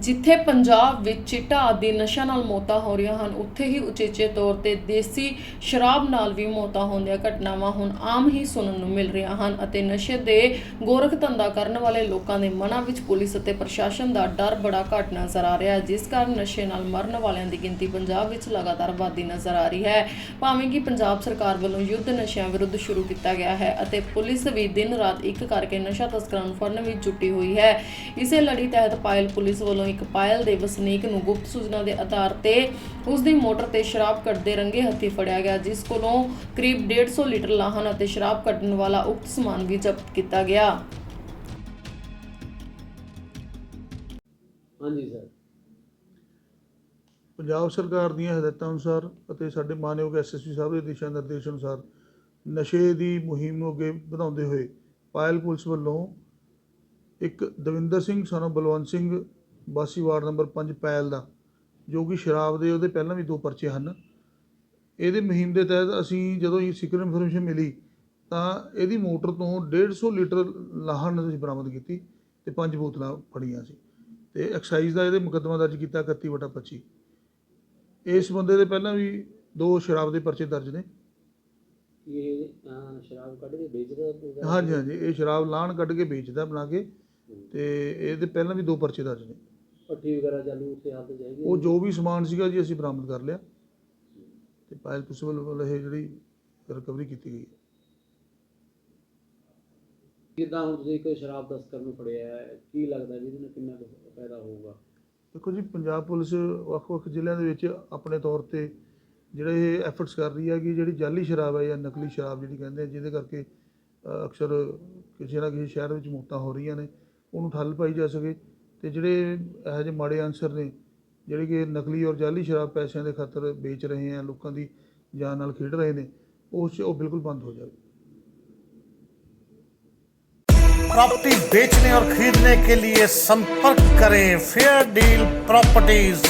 ਜਿੱਥੇ ਪੰਜਾਬ ਵਿੱਚ ਚਿੱਟਾ ਆਦਿ ਨਸ਼ਾ ਨਾਲ ਮੌਤਾਂ ਹੋ ਰਹੀਆਂ ਹਨ, ਉੱਥੇ ਹੀ ਉਚੇਚੇ ਤੌਰ ਤੇ ਦੇਸੀ ਸ਼ਰਾਬ ਨਾਲ ਵੀ ਮੌਤਾਂ ਹੋਣ ਦੀਆਂ ਘਟਨਾਵਾਂ ਹੁਣ ਆਮ ਹੀ ਸੁਣਨ ਨੂੰ ਮਿਲ ਰਹੀਆਂ ਹਨ ਅਤੇ ਨਸ਼ੇ ਦੇ ਗੋਰਖ ਧੰਦਾ ਕਰਨ ਵਾਲੇ ਲੋਕਾਂ ਦੇ ਮਨਾਂ ਵਿੱਚ ਪੁਲਿਸ ਅਤੇ ਪ੍ਰਸ਼ਾਸਨ ਦਾ ਡਰ ਬੜਾ ਘੱਟ ਨਜ਼ਰ ਆ ਰਿਹਾ ਹੈ, ਜਿਸ ਕਾਰਨ ਨਸ਼ੇ ਨਾਲ ਮਰਨ ਵਾਲਿਆਂ ਦੀ ਗਿਣਤੀ ਪੰਜਾਬ ਵਿੱਚ ਲਗਾਤਾਰ ਵਧਦੀ ਨਜ਼ਰ ਆ ਰਹੀ ਹੈ। ਭਾਵੇਂ ਕਿ ਪੰਜਾਬ ਸਰਕਾਰ ਵੱਲੋਂ ਯੁੱਧ ਨਸ਼ਿਆਂ ਵਿਰੁੱਧ ਸ਼ੁਰੂ ਕੀਤਾ ਗਿਆ ਹੈ ਅਤੇ ਪੁਲਿਸ ਵੀ ਦਿਨ ਰਾਤ ਇੱਕ ਕਰਕੇ ਨਸ਼ਾ ਤਸਕਰਾਂ ਨੂੰ ਫੜਨ ਵਿੱਚ ਜੁਟੀ ਹੋਈ ਹੈ। ਇਸੇ ਲੜੀ ਤਹਿਤ ਪਾਇਲ ਪੁਲਿਸ ਵੱਲੋਂ ਇੱਕ ਪਾਇਲ ਦੇ ਵਸਨੀਕ ਨੂੰ ਗੁਪਤ ਸੂਚਨਾ ਦੇ ਆਧਾਰ ਤੇ ਉਸ ਦੀ ਮੋਟਰ ਤੇ ਸ਼ਰਾਬ ਕੱਢਦੇ ਰੰਗੇ ਹੱਥੀ ਫੜਿਆ ਗਿਆ ਜਿਸ ਕੋਲੋਂ ਕਰੀਬ 150 ਲੀਟਰ ਲਾਹਨ ਅਤੇ ਸ਼ਰਾਬ ਕੱਢਣ ਵਾਲਾ ਉਕਤ ਸਮਾਨ ਵੀ ਜ਼ਬਤ ਕੀਤਾ ਗਿਆ। ਹਾਂਜੀ ਸਰ। ਪੰਜਾਬ ਸਰਕਾਰ ਦੀਆਂ ਹਦਾਇਤਾਂ ਅਨੁਸਾਰ ਅਤੇ ਸਾਡੇ ਮਾਨਯੋਗ ਐਸਐਸਪੀ ਸਾਹਿਬ ਦੇ ਦਿਸ਼ਾ ਨਿਰਦੇਸ਼ ਅਨੁਸਾਰ ਨਸ਼ੇ ਦੀ ਮੁਹਿੰਮ ਨੂੰ ਅੱਗੇ ਵਧਾਉਂਦੇ ਹੋਏ ਪਾਇਲ ਪੁਲਿਸ ਵੱਲੋਂ ਇੱਕ ਦਵਿੰਦਰ ਸਿੰਘ ਸਾਨੂੰ ਬਲਵੰਤ ਸਿੰਘ ਵਾਸੀ ਵਾਰਡ ਨੰਬਰ 5 ਪਾਇਲ ਦਾ ਜੋ ਕਿ ਸ਼ਰਾਬ ਦੇ ਉਹਦੇ ਪਹਿਲਾਂ ਵੀ ਦੋ ਪਰਚੇ ਹਨ। ਇਹਦੇ ਮੁਹਿੰਮ ਦੇ ਤਹਿਤ ਅਸੀਂ ਜਦੋਂ ਇਹ ਸੀਕ੍ਰੇਟ ਇਨਫੋਰਮੇਸ਼ਨ ਮਿਲੀ ਤਾਂ ਇਹਦੀ ਮੋਟਰ ਤੋਂ 150 ਲੀਟਰ ਲਾਹਣ ਅਸੀਂ ਬਰਾਮਦ ਕੀਤੀ ਤੇ ਪੰਜ ਬੋਤਲਾਂ ਫੜੀਆਂ ਸੀ। ਤੇ ਐਕਸਾਈਜ਼ ਦਾ ਇਹਦੇ ਮੁਕੱਦਮਾ ਦਰਜ ਕੀਤਾ 31 ਵਟਾ 25 ਇਸ ਬੰਦੇ ਦੇ ਪਹਿਲਾਂ ਵੀ ਦੋ ਸ਼ਰਾਬ ਦੇ ਪਰਚੇ ਦਰਜ ਨੇ। ਇਹ ਸ਼ਰਾਬ ਕੱਢ ਕੇ ਵੇਚਦਾ? ਹਾਂਜੀ ਹਾਂਜੀ ਇਹ ਸ਼ਰਾਬ ਲਾਣ ਕੱਢ ਕੇ ਵੇਚਦਾ ਬਣਾ ਕੇ ਤੇ ਇਹਦੇ ਪਹਿਲਾਂ ਵੀ ਦੋ ਪਰਚੇ ਦਰਜ ਨੇ। ਭੱਠੀ ਵਗੈਰਾ ਚਾਲੂ ਉੱਥੇ ਹੱਥ ਜਾਏਗੀ। ਉਹ ਜੋ ਵੀ ਸਮਾਨ ਸੀਗਾ ਜੀ ਅਸੀਂ ਬਰਾਮਦ ਕਰ ਲਿਆ। ਤੇ ਪਾਇਲ ਪੁਲਿਸ ਵੱਲੋਂ ਇਹ ਜਿਹੜੀ ਰਿਕਵਰੀ ਕੀਤੀ ਗਈ ਹੈ। ਕਿੱਦਾਂ ਹੁਣ ਤੁਸੀਂ ਇੱਕ ਸ਼ਰਾਬ ਤਸਕਰ ਨੂੰ ਫੜਿਆ ਹੈ ਕੀ ਲੱਗਦਾ ਵੀ ਇਹਦੇ ਨਾਲ ਕਿੰਨਾ ਕੁ ਫਾਇਦਾ ਹੋਊਗਾ? ਦੇਖੋ ਜੀ ਪੰਜਾਬ ਪੁਲਿਸ ਵੱਖ-ਵੱਖ ਜ਼ਿਲ੍ਹਿਆਂ ਦੇ ਵਿੱਚ ਆਪਣੇ ਤੌਰ ਤੇ ਜਿਹੜੇ ਇਹ ਐਫਰਟਸ ਕਰ ਰਹੀ ਹੈ ਕਿ ਜਿਹੜੀ ਜਾਲੀ ਸ਼ਰਾਬ ਹੈ ਜਾਂ ਨਕਲੀ ਸ਼ਰਾਬ ਜਿਹੜੀ ਕਹਿੰਦੇ ਆ ਜਿਹਦੇ ਕਰਕੇ ਅਕਸਰ ਕਿਸੇ ਨਾ ਕਿਸੇ ਸ਼ਹਿਰ ਵਿੱਚ ਮੌਤਾਂ ਹੋ ਰਹੀਆਂ ਨੇ ਉਹਨੂੰ ਠੱਲ ਪਾਈ ਜਾ ਸਕੇ। ਤੇ ਜਿਹੜੇ ਇਹੋ ਜਿਹੇ ਮਾੜੇ ਅਨਸਰ ਨੇ ਜਿਹੜੇ ਕਿ ਨਕਲੀ ਔਰ ਜਾਲੀ ਸ਼ਰਾਬ ਪੈਸਿਆਂ ਦੇ ਖਾਤਰ ਵੇਚ ਰਹੇ ਆ ਲੋਕਾਂ ਦੀ ਜਾਨ ਨਾਲ ਖੇਡ ਰਹੇ ਨੇ ਉਹ 'ਚ- ਉਹ ਬਿਲਕੁਲ ਬੰਦ ਹੋ ਜਾਵੇ प्रॉपर्टी बेचने और खरीदने के लिए संपर्क करें फेयर डील प्रॉपर्टीज